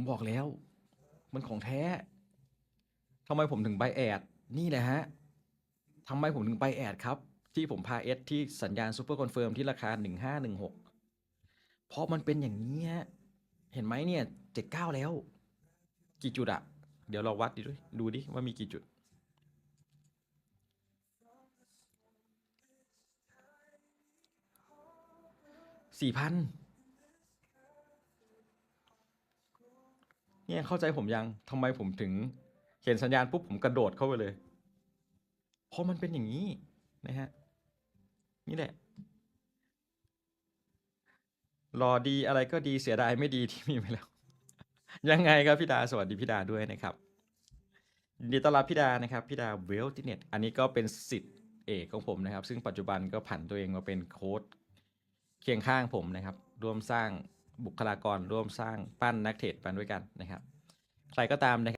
ผมบอกแล้ว มันของแท้ทำไมผมถึงไปแอด นี่แหละฮะทำไมผมถึงไปแอดครับ ที่ผมพาเอสที่สัญญาณซูเปอร์คอนเฟิร์มที่ราคา 1516 เพราะมันเป็นอย่างนี้ฮะ เห็นไหมเนี่ย 79 แล้ว กี่จุดอะเดี๋ยวเราวัดดิด้วยดูดิว่ามีกี่จุด สี่พัน เนี่ยเข้าใจผมยังทำไมผมถึงเห็นสัญญาณปุ๊บผมกระโดดเข้าไปเลย เพราะมันเป็นอย่างนี้นะฮะ นี่แหละ รอดีอะไรก็ดีเสียดายไม่ดีที่มีไปแล้ว ยังไงครับพี่ดาสวัสดีพี่ดาด้วยนะครับยินดีต้อนรับพี่ดานะครับพี่ดาเวลติเน็ตอันนี้ก็เป็นสิทธิ์เอกของผมนะครับ ซึ่งปัจจุบันก็ผันตัวเองมาเป็นโค้ดเคียงข้างผมนะครับ ร่วมสร้าง บุคลากรร่วมสร้างปั้นนักเทรดไปด้วยกันนะครับ ใครก็ตามนะครับ